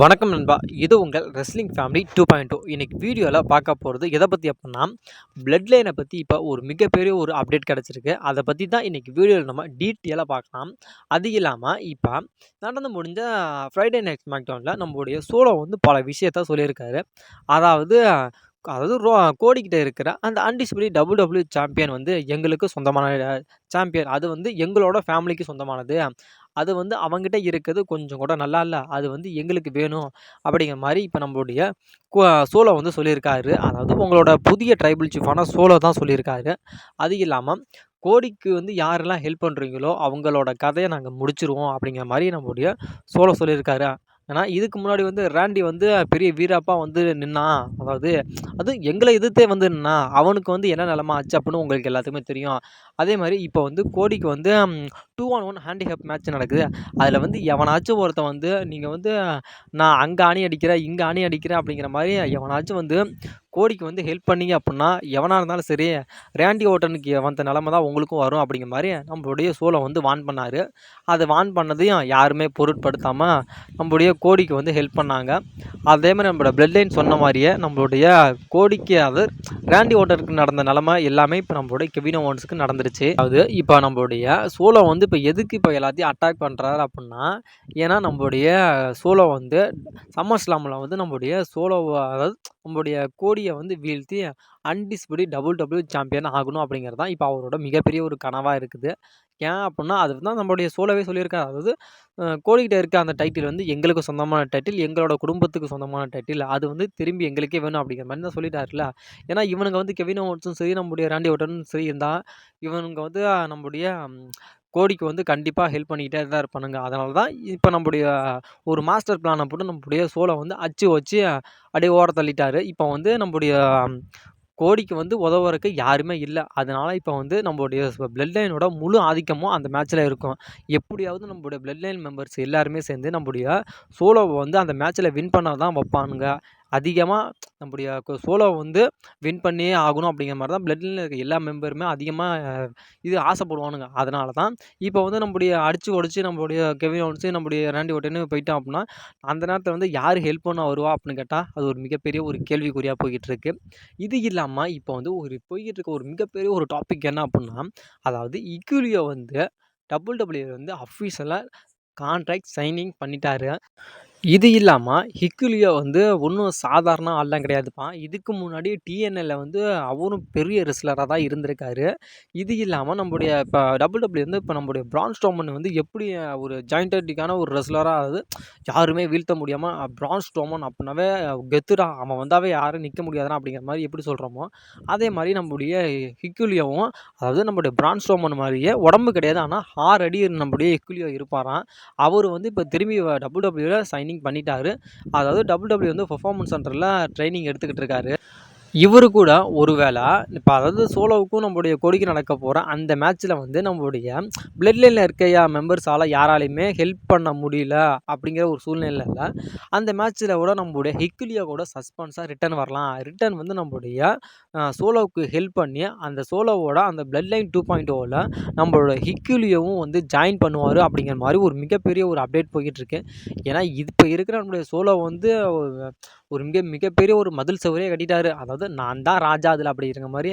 வணக்கம் நண்பா. இது உங்கள் wrestling family two point two இன்றைக்கி வீடியோவில் பார்க்க போகிறது எதை பற்றி அப்படின்னா பிளட் லைனை பற்றி இப்போ ஒரு மிகப்பெரிய ஒரு அப்டேட் கிடச்சிருக்கு. அதை பற்றி தான் இன்றைக்கி வீடியோவில் நம்ம டீட்டெயிலாக பார்க்கலாம். அது இல்லாமல் இப்போ நடந்து முடிஞ்ச ஃப்ரைடே நைட் மேக்டவுனில் நம்மளுடைய சோலோ வந்து பல விஷயத்த சொல்லியிருக்காரு. அதாவது அதாவது ரோ கோடிக்கிட்ட இருக்கிற அந்த அன்டிஸ்பிளி டபுள் டபுள்யூ சாம்பியன் வந்து எங்களுக்கு சொந்தமான சாம்பியன் அது வந்து எங்களோட ஃபேமிலிக்கு சொந்தமானது. அது வந்து அவங்ககிட்ட இருக்கிறது கொஞ்சம் கூட நல்லா இல்லை. அது வந்து எங்களுக்கு வேணும். அப்படிங்கிற மாதிரி இப்போ நம்மளுடைய சோலோ வந்து சொல்லியிருக்காரு. அதாவது உங்களோட புதிய ட்ரைபிள் சீஃபான சோலோ தான் சொல்லியிருக்காரு. அது இல்லாமல் கோடிக்கு வந்து யாரெல்லாம் ஹெல்ப் பண்ணுறீங்களோ அவங்களோட கதையை நாங்கள் முடிச்சிருவோம் அப்படிங்கிற மாதிரி நம்மளுடைய சோலோ சொல்லியிருக்காரு. ஏன்னா இதுக்கு முன்னாடி வந்து ராண்டி வந்து பெரிய வீரப்பா வந்து நின்னா அதாவது அதுவும் எங்களை எதிர்த்தே வந்து நின்னா அவனுக்கு வந்து என்ன நிலமா ஆச்சு அப்படின்னு உங்களுக்கு எல்லாத்துக்குமே தெரியும். அதே மாதிரி இப்போ வந்து கோடிக்கு வந்து two on one handicap match நடக்குது. அதில் வந்து எவனாச்சும் ஒருத்தன் வந்து நீங்கள் வந்து நான் அங்கே அணி அடிக்கிறேன் இங்கே அணி அடிக்கிறேன் அப்படிங்கிற மாதிரி எவனாச்சும் வந்து கோடிக்கு வந்து ஹெல்ப் பண்ணீங்க அப்படின்னா எவனாக இருந்தாலும் சரி ரேண்டி ஓட்டனுக்கு வந்த நிலமை தான் உங்களுக்கும் வரும் அப்படிங்கிற மாதிரி நம்மளுடைய சோலை வந்து வான் பண்ணார். அதை வான் பண்ணதையும் யாருமே பொருட்படுத்தாமல் நம்மளுடைய கோடிக்கு வந்து ஹெல்ப் பண்ணாங்க. அதே மாதிரி நம்மளோட பிளட் லைன் சொன்ன மாதிரியே நம்மளுடைய கோடிக்கு அது ரேண்டி ஓட்டருக்கு நடந்த நிலமை எல்லாமே இப்போ நம்மளுடைய கெவினோ ஓன்ஸுக்கு நடந்துருச்சு. அதாவது இப்போ நம்மளுடைய சோலோ வந்து இப்போ எதுக்கு இப்போ எல்லாத்தையும் அட்டாக் பண்ணுறாரு அப்படின்னா ஏன்னா நம்மளுடைய சோலோ வந்து சம்மர் ஸ்லாமில் வந்து நம்மளுடைய சோலோ அதாவது நம்மளுடைய கோடியை வந்து வீழ்த்தி அன்டிஸ்பிடி டபுள் டபுள் சாம்பியன் ஆகணும் அப்படிங்கிறது தான் இப்போ அவரோட மிகப்பெரிய ஒரு கனவாக இருக்குது. ஏன் அப்படின்னா அது தான் நம்மளுடைய சோலவே சொல்லியிருக்காரு. அதாவது கோழிக்கிட்ட இருக்க அந்த டைட்டில் வந்து எங்களுக்கு சொந்தமான டைட்டில் எங்களோட குடும்பத்துக்கு சொந்தமான டைட்டில் அது வந்து திரும்பி எங்களுக்கே வேணும் அப்படிங்கிற மாதிரி தான் சொல்லிட்டாருல ஏன்னா இவனுங்க வந்து கெவினோ ஓட்ஸும் சரி நம்முடைய ராண்டி ஓட்டனும் சரி இருந்தால் இவனுங்க வந்து நம்முடைய கோடிக்கு வந்து கண்டிப்பாக ஹெல்ப் பண்ணிக்கிட்டே தான் இருப்பானுங்க. அதனால தான் இப்போ நம்முடைய ஒரு மாஸ்டர் பிளானை போட்டு நம்முடைய சோலை வந்து அச்சு வச்சு அப்படியே ஓர தள்ளிட்டார். இப்போ வந்து நம்முடைய கோடிக்கு வந்து உதவுறதுக்கு யாருமே இல்லை. அதனால் இப்போ வந்து நம்மளுடைய பிளட் லைனோட முழு ஆதிக்கமும் அந்த மேட்ச்சில் இருக்கும். எப்படியாவது நம்மளுடைய பிளட் லைன் மெம்பர்ஸ் எல்லாருமே சேர்ந்து நம்முடைய சோலோவை வந்து அந்த மேட்ச்சில் வின் பண்ண தான் வைப்பானுங்க. அதிகமாக நம்முடைய சோலோ வந்து வின் பண்ணியே ஆகணும் அப்படிங்கிற மாதிரி தான் பிளட்டில் இருக்க எல்லா மெம்பருமே அதிகமாக இது ஆசைப்படுவானுங்க. அதனால தான் இப்போ வந்து நம்முடைய அடித்து உடச்சி நம்மளுடைய கெவின் ஒன்ஸு நம்முடைய ரேண்டி ஓட்டன்னு போயிட்டோம் அப்படின்னா அந்த நேரத்தில் வந்து யார் ஹெல்ப் பண்ண வருவா அப்படின்னு கேட்டால் அது ஒரு மிகப்பெரிய ஒரு கேள்விக்குறியாக போய்கிட்டு இருக்கு இது இல்லாமல் இப்போ வந்து ஒரு போய்கிட்டு இருக்க ஒரு மிகப்பெரிய ஒரு டாபிக் என்ன அப்படின்னா அதாவது இக்குலியோ வந்து டபுள் டபுள்யூ வந்து அஃபீஷியலாக கான்ட்ராக்ட் சைனிங் பண்ணிட்டாரு. இது இல்லாமல் ஹிக்குலியோ வந்து ஒன்றும் சாதாரண ஆள்லாம் கிடையாதுப்பா. இதுக்கு முன்னாடி டிஎன்எல்ல வந்து அவரும் பெரிய ரெஸ்லராக தான் இருந்திருக்காரு. இது இல்லாமல் நம்முடைய இப்போ டபுள் டபுள்யூ வந்து இப்போ நம்முடைய பிரான் ஸ்டோமன் வந்து எப்படி ஒரு ஜாயிண்டட்டிக்கான ஒரு ரெஸ்லராக அது யாருமே வீழ்த்த முடியாமல் பிரான் ஸ்டோமன் அப்படின்னாவே கெத்துடா. அவன் வந்தாவே யாரும் நிற்க முடியாதான் அப்படிங்கிற மாதிரி எப்படி சொல்கிறோமோ அதே மாதிரி நம்முடைய ஹிக்குலியோவும் அதாவது நம்முடைய பிரான் ஸ்டோமன் மாதிரியே உடம்பு கிடையாது. ஆனால் ஆறு அடி நம்முடைய ஹிக்குலியோ இருப்பாராம். அவர் வந்து இப்போ திரும்பி டபுள் டபுள்யூவில் சைன் ட்ரைனிங் பண்ணிட்டார். அதாவது டபுள் டபுள்யூ வந்து பர்ஃபார்மன்ஸ் சென்டரில் ட்ரைனிங் எடுத்துக்கிட்டு இருக்காரு. இவர் கூட ஒருவேளை இப்போ அதாவது சோலோவுக்கும் நம்மளுடைய கொடிக்கு நடக்க போகிற அந்த மேட்ச்சில் வந்து நம்மளுடைய பிளட் லைனில் இருக்கையா மெம்பர்ஸால் யாராலையுமே ஹெல்ப் பண்ண முடியல அப்படிங்கிற ஒரு சூழ்நிலையில் அந்த மேட்ச்சில் கூட நம்மளுடைய ஹிக்குலியா கூட சஸ்பென்ஸாக ரிட்டன் வரலாம். ரிட்டர்ன் வந்து நம்மளுடைய சோலோவுக்கு ஹெல்ப் பண்ணி அந்த சோலோவோட அந்த பிளட் லைன் டூ பாயிண்ட் ஓவில் நம்மளோட ஹிக்குலியாவும் வந்து ஜாயின் பண்ணுவார் அப்படிங்கிற மாதிரி ஒரு மிகப்பெரிய ஒரு அப்டேட் போய்கிட்டு இருக்கு. ஏன்னா இப்போ இருக்கிற நம்மளுடைய சோலோ வந்து ஒரு மிக மிகப்பெரிய ஒரு மதில் சவரே கட்டிட்டாரு. அதாவது நான் தான் ராஜா அதில் அப்படிங்கிற மாதிரி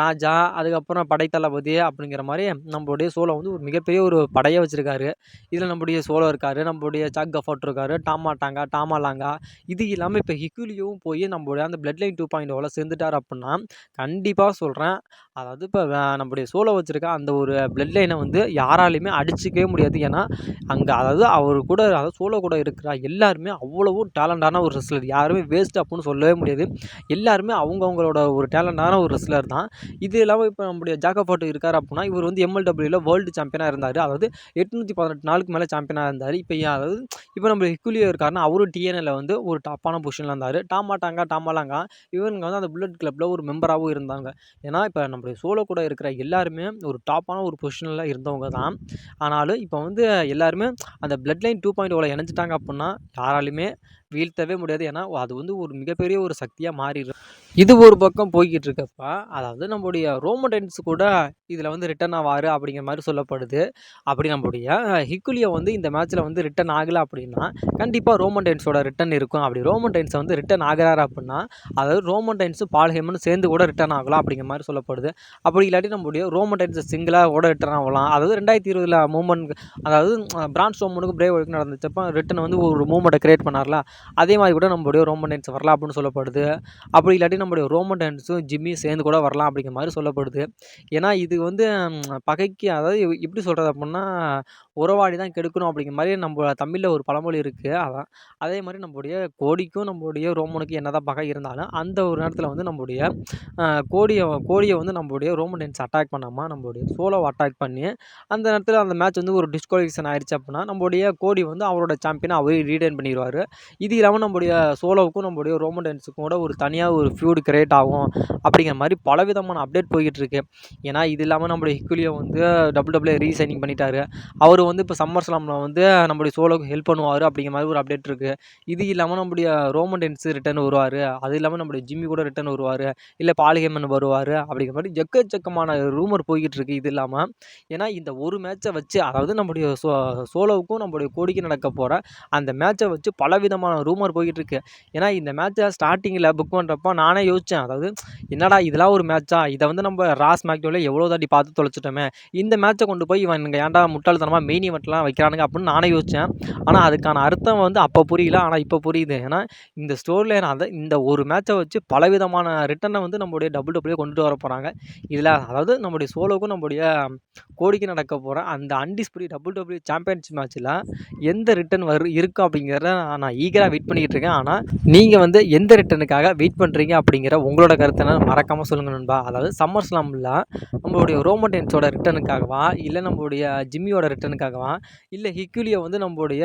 ராஜா அதுக்கப்புறம் படைத்தளபதி அப்படிங்கிற மாதிரி நம்மளுடைய சோழ வந்து ஒரு மிகப்பெரிய ஒரு படையை வச்சுருக்காரு. இதில் நம்முடைய சோழ இருக்கார் நம்மளுடைய சாக் கஃபோட் இருக்கார் டாமா டாங்கா டாமா லாங்கா இது இல்லாமல் இப்போ ஹிக்குலியும் போய் நம்மளுடைய அந்த பிளட் லைன் டூ பாயிண்ட் ஓவில் சேர்ந்துட்டார் அப்படின்னா கண்டிப்பாக சொல்கிறேன் அதாவது இப்போ நம்முடைய சோலை வச்சுருக்க அந்த ஒரு பிளட் லைனை வந்து யாராலையுமே அடிச்சிக்கவே முடியாது. ஏன்னா அங்கே அதாவது அவர் கூட அதாவது சோழ கூட இருக்கிற எல்லாருமே அவ்வளவும் டேலண்டான ஒரு ரெஸ்லர் யாருமே வேஸ்ட் அப்படின்னு சொல்லவே முடியாது. எல்லாருமே அவங்கவுங்களோட ஒரு டேலண்டான ஒரு ரெஸ்லர் தான். இது இல்லாமல் இப்போ நம்முடைய ஜாக்கப்பாட்டு இருக்கார் அப்படின்னா இவர் வந்து எம்எல்டபிள்யூவில் வேர்ல்டு சாம்பியனாக இருந்தார். அதாவது எட்நூற்றி பதினெட்டு நாளுக்கு மேலே சாம்பியனாக இருந்தார். இப்போ அதாவது இப்போ நம்ம ஹிக்குலியோ இருக்காருன்னா அவரும் டிஎன்எல்ல வந்து ஒரு டாப்பான பொசிஷனில் இருந்தார். டாமாட்டாங்க டாமாலாங்கா இவங்க வந்து அந்த புல்லட் கிளப்பில் ஒரு மெம்பராகவும் இருந்தாங்க. ஏன்னா இப்போ நம்முடைய நம்மளுடைய சோலோ கூட இருக்கிற எல்லாருமே ஒரு டாப்பான ஒரு பொசிஷனில் இருந்தவங்க தான். ஆனாலும் இப்போ வந்து எல்லாருமே அந்த பிளட் லைன் டூ பாயிண்ட் ஓவில் இணைஞ்சிட்டாங்க அப்படின்னா யாராலுமே வீழ்த்தவே முடியாது. ஏன்னா, அது வந்து ஒரு மிகப்பெரிய ஒரு சக்தியாக மாறிடும் இது ஒரு பக்கம் போய்கிட்டு இருக்கப்ப, அதாவது நம்முடைய ரோமன் கூட இதில் வந்து ரிட்டர்ன் ஆவார் அப்படிங்கிற மாதிரி சொல்லப்படுது. அப்படி நம்முடைய ஹிக்குலியோ வந்து இந்த மேட்ச்சில் வந்து ரிட்டர்ன் ஆகலை அப்படின்னா, கண்டிப்பாக ரோமன் ரிட்டர்ன் இருக்கும். அப்படி ரோமன் வந்து ரிட்டர்ன் ஆகிறாரு அப்படின்னா, அதாவது ரோமன் ரைன்ஸும் சேர்ந்து கூட ரிட்டர்ன் ஆகலாம் அப்படிங்கிற மாதிரி சொல்லப்படுது. அப்படி இல்லாட்டி நம்முடைய ரோமன் சிங்கிளாக கூட ரிட்டர்ன் ஆகலாம். அதாவது ரெண்டாயிரத்தி இருபதில் மூமெண்ட் அதாவது பிரான்ஸ் ரோமனுக்கு பிரேவ் நடந்துச்சப்போ ரிட்டன் ரிட்டர்ன் வந்து ஒரு மூமெண்ட்டை கிரியேட் பண்ணார்ல, அதே மாதிரி கூட நம்மளுடைய ரோமன் ரைன்ஸ் வரலாம் அப்படின்னு சொல்லப்படுது. அப்படி இல்லாட்டி நம்முடைய ரோமன் ரைன்ஸும் ஜிம்மியும் சேர்ந்து கூட வரலாம் அப்படிங்கிற மாதிரி சொல்லப்படுது. ஏன்னா, இது வந்து பகைக்கு அதாவது எப்படி சொல்கிறது அப்படின்னா, உறவாடி தான் கெடுக்கணும் அப்படிங்கிற மாதிரி நம்ம தமிழில் ஒரு பழமொழி இருக்குது அதான் அதே மாதிரி நம்முடைய கோடிக்கும், நம்மளுடைய ரோமனுக்கும் என்ன தான் பகை இருந்தாலும், அந்த ஒரு நேரத்தில் வந்து நம்முடைய கோடியை கோடியை வந்து நம்முடைய ரோமன் ரைன்ஸ் அட்டாக் பண்ணாமல் நம்மளுடைய சோலோ அட்டாக் பண்ணி, அந்த நேரத்தில் அந்த மேட்ச் வந்து ஒரு டிஸ்குவாலிஃபிகேஷன் ஆயிடுச்சு அப்படின்னா, நம்மளுடைய கோடி வந்து அவரோட சாம்பியனை அவரே ரீடைன் பண்ணிடுவார் இது இல்லாமல் நம்முடைய சோலோவுக்கும், நம்முடைய ரோமன் ரைன்ஸுக்கும் கூட ஒரு தனியாக ஒரு ஃபியூடு கிரியேட் ஆகும். அப்படிங்கிற மாரி பலவிதமான அப்டேட் போய்கிட்டு இருக்கு. ஏன்னா, இது இல்லாமல் நம்முடைய ஹிக்குலியோ வந்து டபுள் டபுள்யூ ரீசைனிங் பண்ணிட்டாரு. அவர் வந்து இப்போ சம்மர் ஸ்லாமில் வந்து நம்முடைய சோலோவுக்கு ஹெல்ப் பண்ணுவார் அப்படிங்கிற மாதிரி ஒரு அப்டேட் இருக்குது இது இல்லாமல் நம்முடைய ரோமன் ரைன்ஸ் ரிட்டர்ன் வருவார் அது இல்லாமல் நம்முடைய ஜிம்மி கூட ரிட்டர்ன் வருவார் இல்லை பாலிகேமன் வருவார் அப்படிங்கிற மாதிரி எக்கச்சக்கமான ரூமர் போய்கிட்டு இருக்குது இது இல்லாமல் ஏன்னா, இந்த ஒரு மேட்சை வச்சு அதாவது நம்முடைய சோ சோலோவுக்கும், நம்முடைய கோடிக்கு நடக்க போகிற அந்த மேட்சை வச்சு பலவிதமான ரூமர் போய்கிட்டு இருக்கு. ஏன்னா, இந்த மேட்ச்சை ஸ்டார்டிங்கில் புக் பண்ணுறப்போ நானே யோசித்தேன் அதாவது என்னடா இதெல்லாம் ஒரு மேட்சா? இதை வந்து நம்ம ராஸ் மேக்டோவில் எவ்வளோ தாட்டி பார்த்து தொலைச்சிட்டோமே இந்த மேட்ச்சை கொண்டு போய் இவன் இங்கே ஏன்டா முட்டாள்தனமாக மெயின் ஈவென்ட்லாம் வைக்கிறானுங்க அப்படின்னு நானே யோசித்தேன் ஆனால் அதுக்கான அர்த்தம் வந்து அப்போ புரியல. ஆனால் இப்போ புரியுது. ஏன்னா, இந்த ஸ்டோரியில் அதை இந்த ஒரு மேட்சை வச்சு பலவிதமான ரிட்டனை வந்து நம்முடைய டபுள்யூ கொண்டுட்டு வர போகிறாங்க இதில் அதாவது நம்முடைய சோலோவுக்கும், நம்முடைய கோடிக்கு நடக்க போகிற அந்த அண்டிஸ்புரிய டபுள் டபுள்யூ சாம்பியன்ஷிப் மேட்ச்சில் எந்த ரிட்டன் வரு இருக்கும் அப்படிங்கிறத நான் ஈகரா வெயிட் பண்ணிக்கிட்டு இருக்கேன். ஆனால் நீங்கள் வந்து எந்த ரிட்டர்னுக்காக வெயிட் பண்ணுறீங்க அப்படிங்கிற உங்களோட கருத்த மறக்காமல் மறக்காம சொல்லுங்க நண்பா. அதாவது சம்மர் ஸ்லாமில் நம்மளுடைய ரோமோடென்ஸோட ரிட்டனுக்காகவா ரிட்டர்னுக்காகவா? நம்மளுடைய ஜிம்மியோட ரிட்டர்னுக்காகவா? இல்லை ஹிக்யூலியை வந்து நம்மளுடைய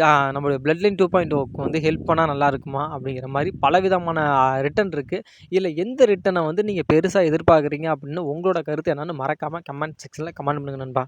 ஜா நம்முடைய பிளட் லைன் 2.0க்கு வந்து ஹெல்ப் பண்ணால் நல்லா இருக்குமா? அப்படிங்கிற மாதிரி பலவிதமான ரிட்டன் இருக்குது இல்லை எந்த ரிட்டனை வந்து நீங்கள் பெருசாக எதிர்பார்க்குறீங்க அப்படின்னு உங்களோட கருத்து என்னன்னு மறக்காமல் கமெண்ட் செக்ஷனில் கமெண்ட் பண்ணுங்க நண்பா.